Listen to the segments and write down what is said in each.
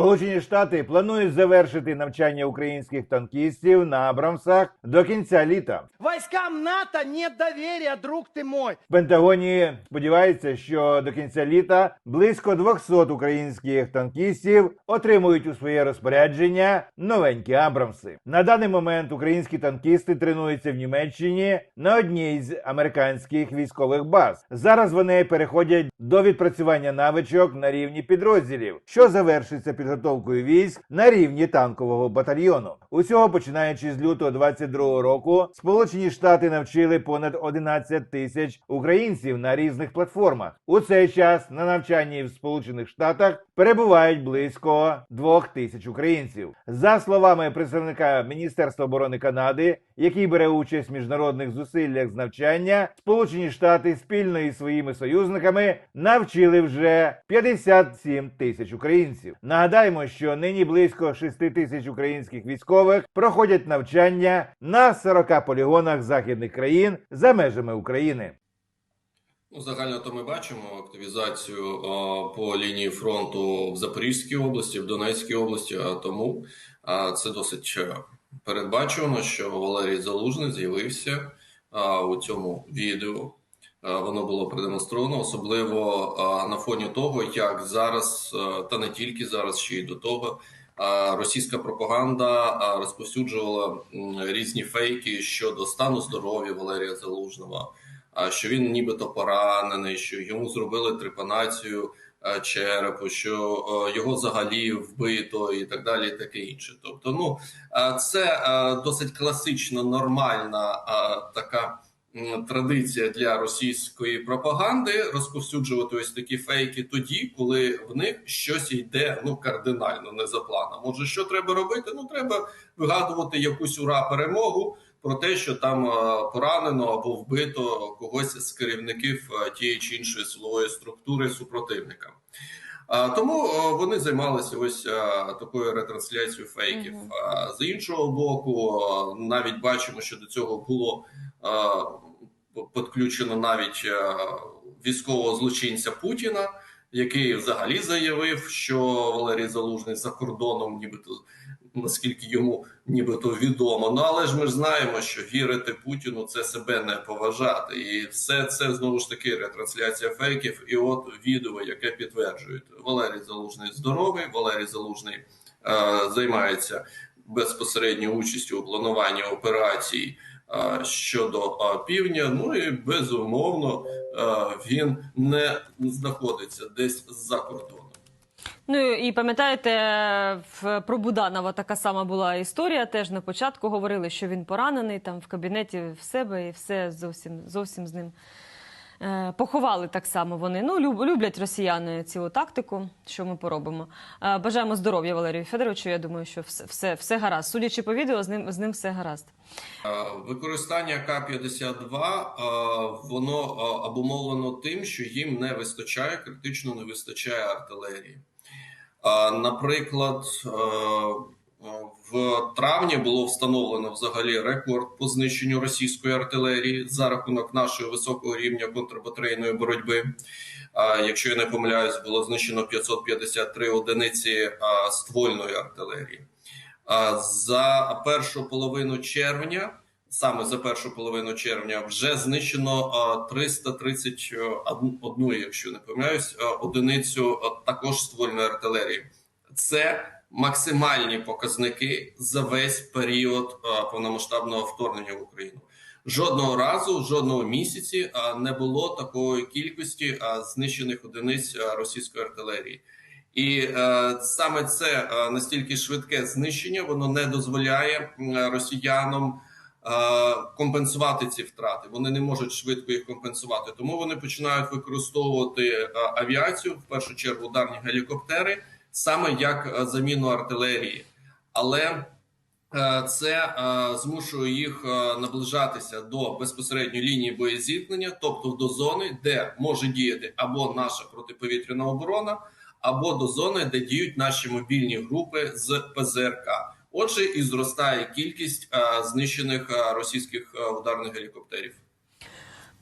Сполучені Штати планують завершити навчання українських танкістів на Абрамсах до кінця літа. Войскам НАТО нет доверия, друг ты мой. В Пентагоні сподіваються, що до кінця літа близько 200 українських танкістів отримують у своє розпорядження новенькі Абрамси. На даний момент українські танкісти тренуються в Німеччині на одній з американських військових баз. Зараз вони переходять до відпрацювання навичок на рівні підрозділів, що завершиться підготовкою військ на рівні танкового батальйону. Усього починаючи з лютого 22 року, Сполучені Штати навчили понад 11 тисяч українців на різних платформах. У цей час на навчанні в Сполучених Штатах перебувають близько 2 тисяч українців. За словами представника Міністерства оборони Канади, який бере участь в міжнародних зусиллях з навчання, Сполучені Штати спільно із своїми союзниками навчили вже 57 тисяч українців. Нагадаємо, що нині близько 6 тисяч українських військових проходять навчання на 40 полігонах західних країн за межами України. Ну, загально то ми бачимо активізацію а, по лінії фронту в Запорізькій області, в Донецькій області. А тому а, це досить е, передбачувано, що Валерій Залужний з'явився у цьому відео. А, воно було продемонстровано, особливо на фоні того, як зараз, та не тільки зараз, ще й до того. Російська пропаганда розповсюджувала різні фейки щодо стану здоров'я Валерія Залужного, що він нібито поранений, що йому зробили трепанацію е, черепу, що е, його взагалі вбито, і так далі, і таке інше. Тобто, ну е, це е, досить класична, нормальна е, така. М, Традиція для російської пропаганди розповсюджувати ось такі фейки тоді, коли в них щось йде ну кардинально не за планом. Може, що треба робити? Ну треба вигадувати якусь ура перемогу про те, що там е, поранено або вбито когось з керівників е, тієї чи іншої силової структури супротивника. А, Тому е, вони займалися ось е, такою ретрансляцією фейків. Мгм. А, З іншого боку, е, навіть бачимо, що до цього було е, підключено навіть е, військового злочинця Путіна, який взагалі заявив, що Валерій Залужний за кордоном, нібито наскільки йому нібито відомо. Ну але ж ми ж знаємо, що вірити Путіну це себе не поважати, і все це знову ж таки ретрансляція фейків. І от відео, яке підтверджують Валерій Залужний здоровий, Валерій Залужний е, займається безпосередньо участю у плануванні операцій. Щодо півдня, ну і безумовно він не знаходиться десь за кордоном. Ну і пам'ятаєте, про Буданова така сама була історія. Теж на початку говорили, що він поранений там в кабінеті в себе, і все зовсім зовсім з ним. Е, Поховали так само вони. Ну, люблять росіяни цю тактику, що ми поробимо. Е, Бажаємо здоров'я Валерію Федоровичу. Я думаю, що все, все, все гаразд. Судячи по відео, з ним, з ним все гаразд. Е, Використання К-52 е, воно обумовлено тим, що їм не вистачає, критично не вистачає артилерії. Наприклад, в травні було встановлено взагалі рекорд по знищенню російської артилерії за рахунок нашого високого рівня контрбатарейної боротьби. Е, Якщо я не помиляюсь, було знищено 553 одиниці е, ствольної артилерії. За першу половину червня, саме за першу половину червня, вже знищено а, 331, якщо не помиляюсь, одиницю також ствольної артилерії. Це максимальні показники за весь період повномасштабного вторгнення в Україну. Жодного разу, жодного місяці а, не було такої кількості знищених одиниць російської артилерії. І е, саме це е, настільки швидке знищення, воно не дозволяє росіянам е, компенсувати ці втрати. Вони не можуть швидко їх компенсувати. Тому вони починають використовувати е, авіацію, в першу чергу ударні гелікоптери, саме як е, заміну артилерії. Але е, це е, змушує їх наближатися до безпосередньої лінії боєзіткнення, тобто до зони, де може діяти або наша протиповітряна оборона або до зони, де діють наші мобільні групи з ПЗРК. Отже, і зростає кількість знищених російських ударних гелікоптерів.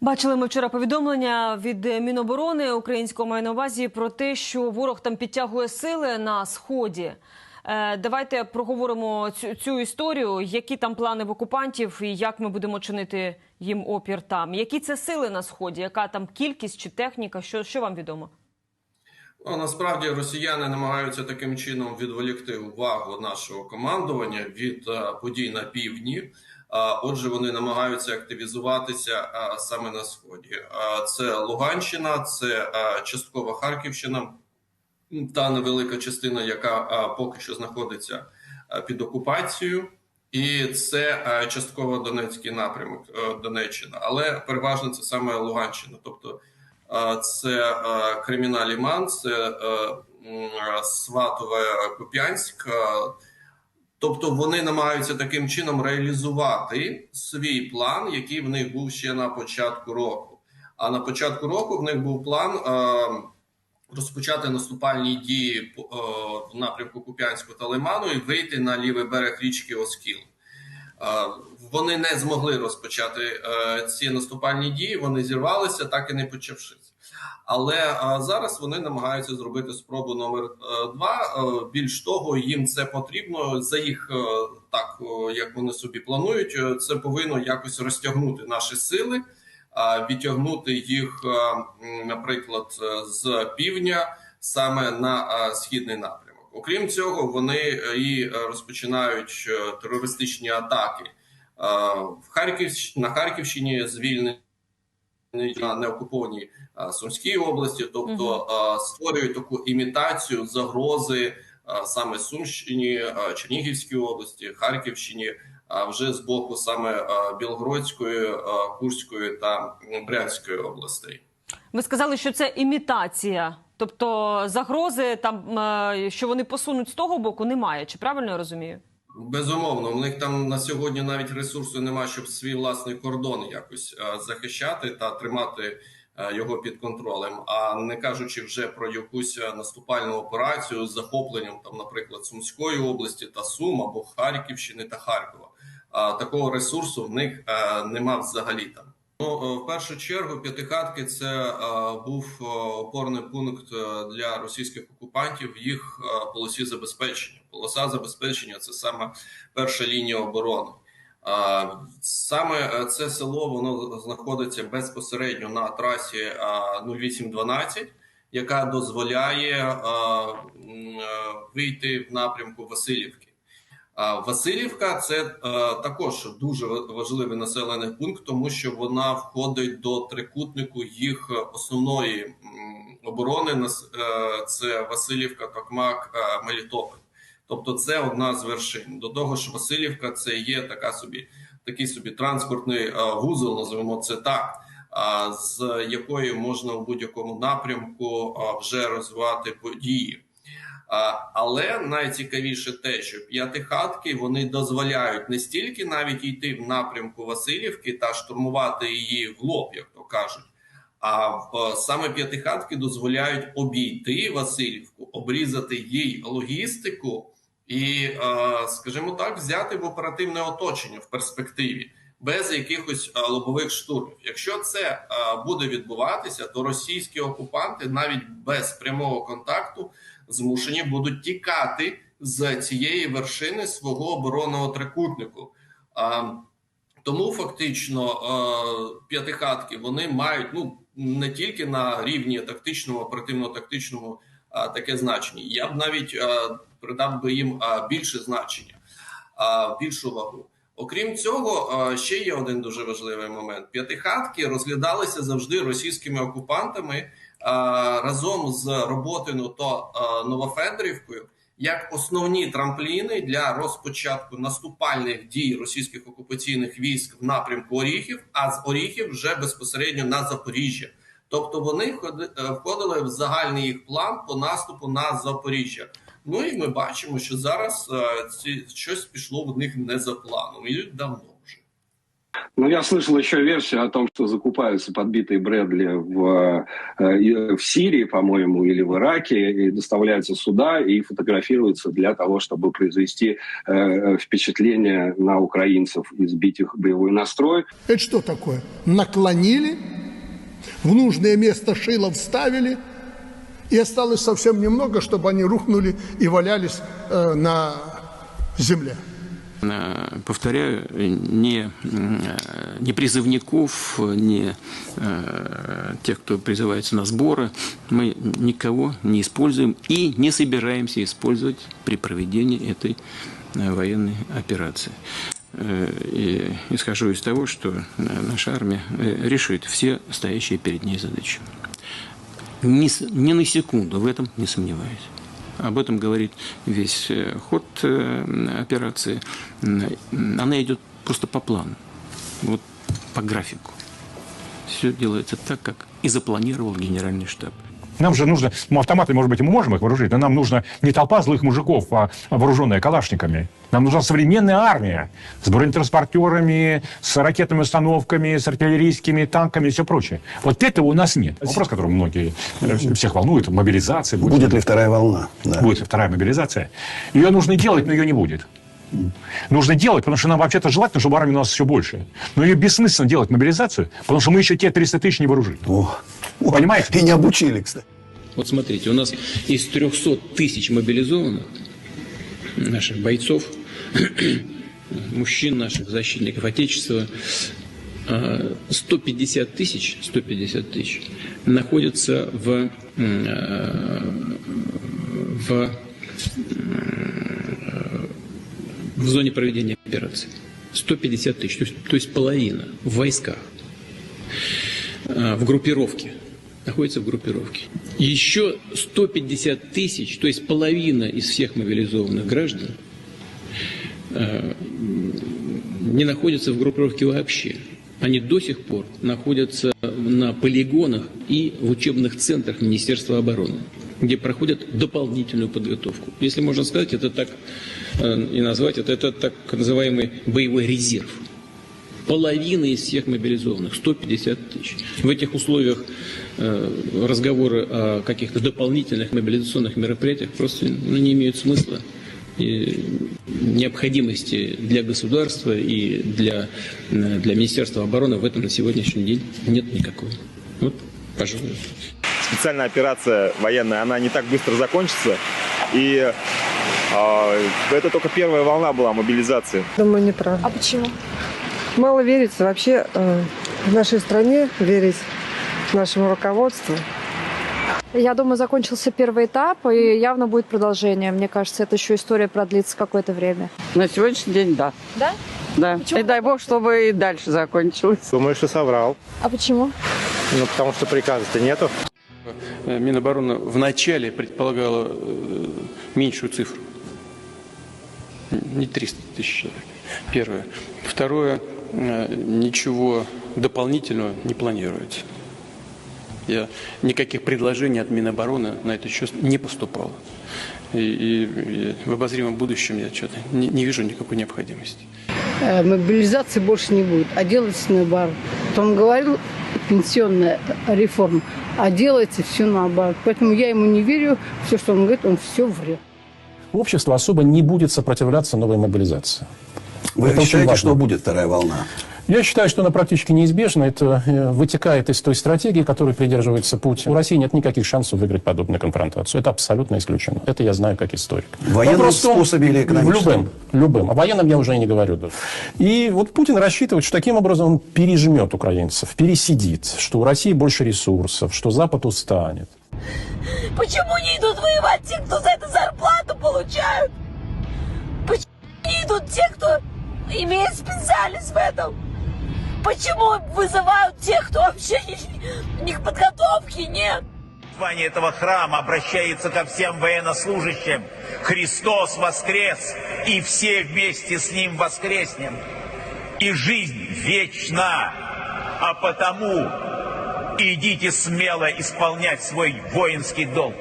Бачили ми вчора повідомлення від Міноборони українського маю на увазі про те, що ворог там підтягує сили на сході. Е, Давайте проговоримо цю, цю історію, які там плани в окупантів і як ми будемо чинити їм опір там. Які це сили на сході? Яка там кількість чи техніка? Що, що вам відомо? Ну, насправді росіяни намагаються таким чином відволікти увагу нашого командування від е, подій на півдні. Отже, вони намагаються активізуватися саме на сході. Це Луганщина, це часткова Харківщина, та невелика частина, яка поки що знаходиться під окупацією. І це частково Донецький напрямок е, Донеччина, але переважно це саме Луганщина. Тобто це е, Креміна Ліман, це е, Сватове Куп'янськ. Тобто вони намагаються таким чином реалізувати свій план, який в них був ще на початку року. А на початку року в них був план е, розпочати наступальні дії е, в напрямку Куп'янського та Лиману і вийти на лівий берег річки Оскіл. Е, Вони не змогли розпочати е, ці наступальні дії. Вони зірвалися, так і не почавшись. Але е, зараз вони намагаються зробити спробу номер два. Більш того, їм це потрібно за їх так, як вони собі планують. Це повинно якось розтягнути наші сили, відтягнути їх, наприклад, з півдня саме на східний напрямок. Окрім цього, вони е, і е, розпочинають е, терористичні атаки в Харків на Харківщині звільнені на неокупованій Сумській області, тобто створюють таку імітацію загрози саме Сумщині, Чернігівській області, Харківщині, а вже з боку саме Білгородської, Курської та Брянської областей. Ви сказали, що це імітація, тобто загрози там, е, що вони посунуть з того боку, немає. Чи правильно я розумію? Безумовно, у них там на сьогодні навіть ресурсу немає, щоб свій власний кордон якось е, захищати та тримати е, його під контролем. А не кажучи вже про якусь наступальну операцію з захопленням, там, наприклад, Сумської області та Сум або Харківщини та Харкова. Такого ресурсу в них нема взагалі там. Ну, е, в першу чергу, п'ятихатки це е, був е, опорний пункт для російських окупантів в їх полосі забезпечення. Полоса забезпечення це саме перша лінія оборони. Саме це село воно знаходиться безпосередньо на трасі а, 0812, яка дозволяє вийти в напрямку Васильівки. Васильівка це е, також дуже важливий населений пункт, тому що вона входить до трикутнику їх основної оборони. Е, Це Васильівка, Токмак, е, Мелітополь. Тобто, це одна з вершин. До того ж, Васильівка це є така собі такий собі транспортний вузол, називаємо це так. З якої можна у будь-якому напрямку вже розвивати події. Але найцікавіше те, що п'ятихатки вони дозволяють не стільки навіть йти в напрямку Васильівки та штурмувати її в лоб, як то кажуть. А в- саме п'ятихатки дозволяють обійти Васильівку, обрізати їй логістику і, е, скажімо так, взяти в оперативне оточення в перспективі без якихось е, лобових штурмів. Якщо це е, буде відбуватися, то російські окупанти навіть без прямого контакту змушені будуть тікати з цієї вершини свого оборонного трикутнику. А, тому фактично е, п'ятихатки вони мають ну не тільки на рівні тактичному, оперативно-тактичному таке значення. Я б навіть е, придав би їм е, більше значення, е, більшу вагу. Окрім цього, е, ще є один дуже важливий момент: п'ятихатки розглядалися завжди російськими окупантами е, разом з роботою то е, Новофедорівкою як основні трампліни для розпочатку наступальних дій російських окупаційних військ в напрямку Оріхів, а з Оріхів вже безпосередньо на Запоріжжя. Тобто вони входи- входили в загальний їх план по наступу на Запоріжжя. Ну і ми бачимо, що зараз е, ці щось пішло в них не за планом і давно вже. Ну, я слышал еще версию о том, что закупаются подбитые Брэдли в, э, и- в Сирии, по-моему, или в Ираке, и доставляются сюда и фотографируются для того, чтобы произвести э, впечатление на украинцев и сбить их боевой настрой. Это что такое? Наклонили в нужное место шило вставили, и осталось совсем немного, чтобы они рухнули и валялись э, на земле. Э, повторяю, не, э, не призывников, не тех, кто призывается на сборы, мы никого не используем и не собираемся использовать при проведении этой военной операции. И исхожу из того, что наша армия решит все стоящие перед ней задачи. Ни, ни на секунду в этом не сомневаюсь. Об этом говорит весь э, ход э, операции. Она идет просто по плану, вот по графику. Все делается так, как и запланировал генеральный штаб. Нам же нужно, ну, автоматы, может быть, и мы можем их вооружить, но нам нужна не толпа злых мужиков, а вооруженная калашниками. Нам нужна современная армия с бронетранспортерами, с ракетными установками, с артиллерийскими танками и все прочее. Вот этого у нас нет. Вопрос, который многие э, всех волнует, мобилизация. Будет ли вторая волна? Да. Будет вторая мобилизация. Ее нужно делать, но ее не будет. Нужно делать, потому что нам вообще-то желательно, чтобы армия у нас все больше. Но ее бессмысленно делать мобилизацию, потому что мы еще те 300 тысяч не вооружили. О, о, Понимаете? И не обучили, кстати. Вот смотрите, у нас из 300 тысяч мобилизованных наших бойцов, мужчин наших, защитников Отечества, э, 150 тысяч, 150 тысяч находятся в, э, в, в зоне проведения операции. 150 тысяч, то есть, то есть половина в войсках, э, в группировке, находится в группировке. Еще 150 тысяч, то есть половина из всех мобилизованных граждан, э, не находятся в группировке вообще. Они до сих пор находятся на полигонах и в учебных центрах Министерства обороны, где проходят дополнительную подготовку. Если можно сказать, это так э, и назвать, это, это так называемый боевой резерв. Половина из всех мобилизованных, 150 тысяч. В этих условиях э, разговоры о каких-то дополнительных мобилизационных мероприятиях просто ну, не имеют смысла и необходимости для государства и для, э, для Министерства обороны в этом на сегодняшний день нет никакой. Вот, пожалуй. специальная операция военная, она не так быстро закончится. И а, это только первая волна была мобилизации. Думаю, неправда. А почему? Мало верится вообще э, в нашей стране, верить нашему руководству. Я думаю, закончился первый этап, и явно будет продолжение. Мне кажется, эта еще история продлится какое-то время. На сегодняшний день да. Да? Да. Почему? И дай бог, чтобы и дальше закончилось. Думаю, что соврал. А почему? Ну, потому что приказа-то нету. Э, Минобороны вначале предполагала э, меньшую цифру. Не 300 тысяч человек. Первое. Второе. Э, Ничего дополнительного не планируется. Я, никаких предложений от Минобороны на этот счет не поступало. И, и- и в обозримом будущем я что-то не, не вижу никакой необходимости. Э, Мобилизации больше не будет, а делается наоборот. Он говорил, пенсионная реформа, а делается все наоборот. Поэтому я ему не верю, все, что он говорит, он все врет. Общество особо не будет сопротивляться новой мобилизации. Вы Это считаете, что будет вторая волна? Я считаю, что она практически неизбежна. Это э, вытекает из той стратегии, которой придерживается Путин. У России нет никаких шансов выиграть подобную конфронтацию. Это абсолютно исключено. Это я знаю как историк. В военном Вопрос способе или экономическом? Любым. Любым. О военном я уже и не говорю. даже. И вот Путин рассчитывает, что таким образом он пережмет украинцев, пересидит, что у России больше ресурсов, что Запад устанет. Почему не идут воевать те, кто за это зарплату получают? Почему не идут те, кто имеет специальность в этом? Почему вызывают тех, кто вообще у них подготовки нет? Звание этого храма обращается ко всем военнослужащим. Христос воскрес, и все вместе с Ним воскреснем. И жизнь вечна, а потому идите смело исполнять свой воинский долг.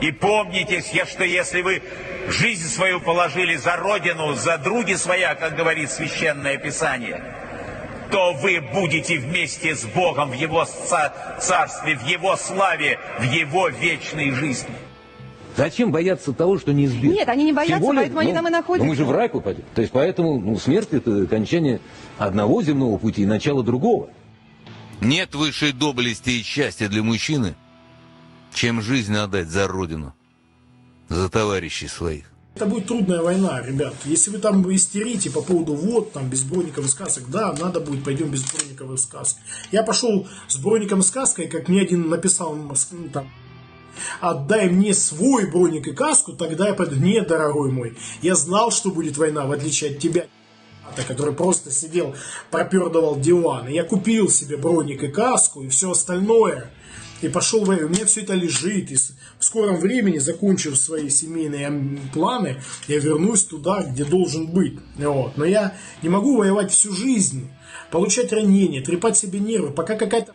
И помните, что если вы жизнь свою положили за Родину, за други своя, как говорит Священное Писание, то вы будете вместе с Богом в Его ца- царстве, в Его славе, в Его вечной жизни. Зачем бояться того, что неизбежно? Нет, они не боятся, Тем более, поэтому они ну, там и находятся. ну, мы же в рай попадем. То есть поэтому ну, смерть это окончание одного земного пути и начало другого. Нет высшей доблести и счастья для мужчины, чем жизнь отдать за родину, за товарищей своих. Это будет трудная война, ребят. Если вы там истерите по поводу вот, там, без броников и сказок, да, надо будет, пойдем без броников и сказок. Я пошел с броником и сказкой, как мне один написал, ну, там, отдай мне свой броник и каску, тогда я пойду. Нет, дорогой мой, я знал, что будет война, в отличие от тебя, который просто сидел, пропердывал диван. И я купил себе броник и каску и все остальное. И пошел в У меня все это лежит. И в скором времени, закончив свои семейные планы, я вернусь туда, где должен быть. Вот. Но я не могу воевать всю жизнь, получать ранения, трепать себе нервы, пока какая-то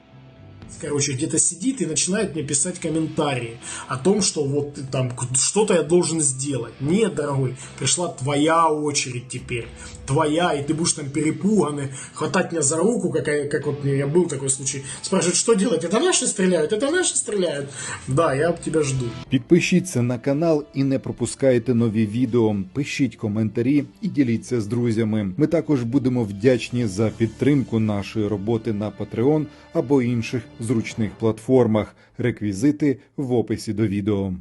короче, где-то сидит и начинает мне писать комментарии о том, что вот ты там что-то я должен сделать. Нет, дорогой, пришла твоя очередь теперь. Твоя, и ты будешь там перепуганный, хватать меня за руку, как, я- как вот я был такой случай, спрашивать, что делать, это наши стреляют, это наши стреляют. Да, я тебя жду. Підпишіться на канал і не пропускайте нові відео. Пишіть коментарі і діліться з друзями. Ми також будемо вдячні за підтримку нашої роботи на Patreon або інших зручних платформах. Реквізити в описі до відео.